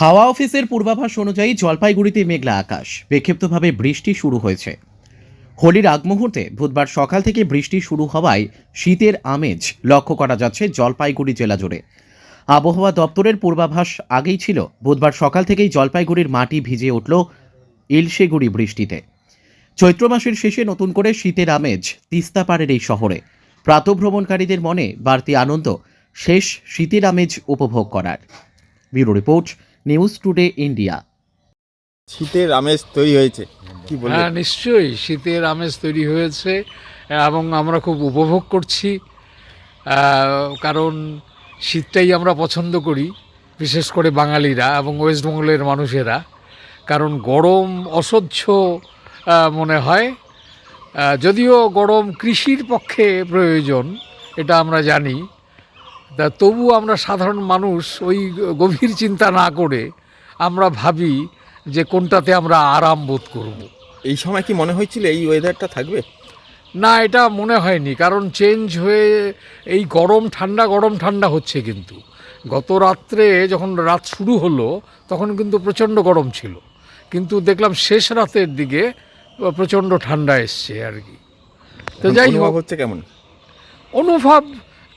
হাওয়া অফিসের পূর্বাভাস অনুযায়ী জলপাইগুড়িতে মেঘলা আকাশ। বিক্ষিপ্তভাবে বৃষ্টি শুরু হয়েছে। হোলির আগ মুহূর্তে বুধবার সকাল থেকে বৃষ্টি শুরু হওয়ায় শীতের আমেজ লক্ষ্য করা যাচ্ছে জলপাইগুড়ি জেলা জুড়ে। আবহাওয়া দপ্তরের পূর্বাভাস আগেই ছিল, বুধবার সকাল থেকেই জলপাইগুড়ির মাটি ভিজে উঠল ইলশেগুড়ি বৃষ্টিতে। চৈত্র মাসের শেষে নতুন করে শীতের আমেজ তিস্তা পাড়ের এই শহরে। প্রাতভ্রমণকারীদের মনে বাড়তি আনন্দ, শেষ শীতের আমেজ উপভোগ করার। Bureau report news today India. শীতের আমেজ তৈরি হয়েছে। কি বলবেন হ্যাঁ নিশ্চয়ই শীতের আমেজ তৈরি হয়েছে এবং আমরা খুব উপভোগ করছি কারণ শীতটাই আমরা পছন্দ করি বিশেষ করে বাঙালিরা এবং ওয়েস্ট বেঙ্গলের মানুষেরা কারণ গরম অসহ্য মনে হয় যদিও গরম কৃষির পক্ষে প্রয়োজন এটা আমরা জানি তা তবু আমরা সাধারণ মানুষ ওই গভীর চিন্তা না করে আমরা ভাবি যে কোনটাতে আমরা আরাম বোধ করব। এই সময় কি মনে হয়েছিল এই ওয়েদারটা থাকবে? না এটা মনে হয়নি কারণ চেঞ্জ হয়ে এই গরম ঠান্ডা গরম ঠান্ডা হচ্ছে কিন্তু। গত রাত্রে যখন রাত শুরু হলো তখন কিন্তু প্রচণ্ড গরম ছিল। কিন্তু দেখলাম শেষ রাতের দিকে প্রচণ্ড ঠান্ডা এসছে আর কি। তো যাই হোক। হচ্ছে কেমন? অনুভব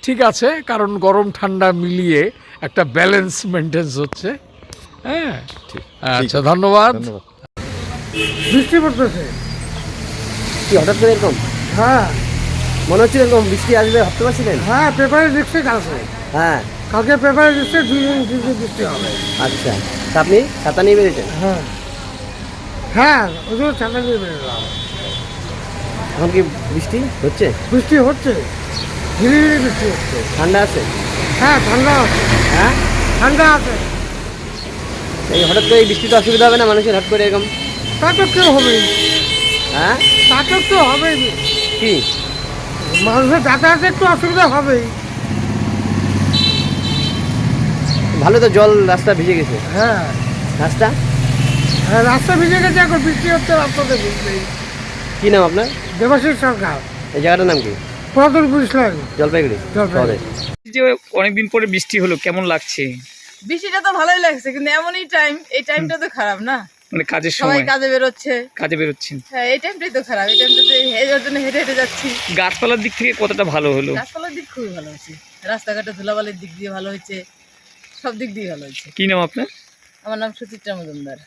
ঠিক আছে কারণ গরম ঠান্ডা মিলিয়ে একটা ব্যালেন্স মেনটেন্স হচ্ছে। হ্যাঁ? আচ্ছা ধন্যবাদ। বৃষ্টি পড়তেছে। কি হঠাৎ করে এরকম? হ্যাঁ। মনে হচ্ছিল এরকম বৃষ্টি আসবে ভাবতে পারছিলেন? হ্যাঁ পেপারে দেখছে কালকে। হ্যাঁ। কালকে পেপারে দেখছে দুই দিন দুই দিন বৃষ্টি হবে। আচ্ছা। তা আপনি ছাতা নিয়ে বেরিয়েছেন? হ্যাঁ। হ্যাঁ ওই জন্য ঠান্ডা নিয়ে বেরোলাম। এখন কি বৃষ্টি হচ্ছে? বৃষ্টি হচ্ছে। ধীরে ধীরে বৃষ্টি হচ্ছে ঠান্ডা আছে? হ্যাঁ ঠান্ডা আছে। হ্যাঁ? ঠান্ডা আছে। এই হঠাৎ করে এই বৃষ্টিতে অসুবিধা হবে না মানুষের হঠাৎ করে এরকম? তা তো কেউ হবেই। হ্যাঁ? তা তো কেউ হবেই। কি? মানুষের যাতায়াতে একটু অসুবিধা হবেই। ভালো তো জল রাস্তা ভিজে গেছে। হ্যাঁ। রাস্তা? হ্যাঁ রাস্তা ভিজে গেছে এখন বৃষ্টি হচ্ছে রাস্তাতে ভিজবেই। কি নাম আপনার? দেবাশিস সরকার। এই জায়গাটার নাম কি? পুরাতন পুলিশ জলপাইগুড়ি। জলপাইগুড়ি। যে অনেকদিন পরে বৃষ্টি হলো কেমন লাগছে? বৃষ্টিটা তো ভালোই লাগছে কিন্তু এমনই টাইম এই টাইমটা তো খারাপ না? মানে কাজের সবাই সময়। কাজে বেরোচ্ছে। কাজে বেরোচ্ছেন। হ্যাঁ এই টাইমটাই তো খারাপ এই টাইমটাতে জন্য হেঁটে হেঁটে যাচ্ছি। গাছপালার দিক থেকে কতটা ভালো হলো? গাছপালার দিক খুবই ভালো হয়েছে। রাস্তাঘাটে ধুলাবালির দিক দিয়ে ভালো হয়েছে সব দিক দিয়ে ভালো হয়েছে। কি নাম আপনার? আমার নাম সুচিত্রা মজুমদার।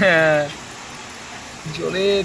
হ্যাঁ। জলের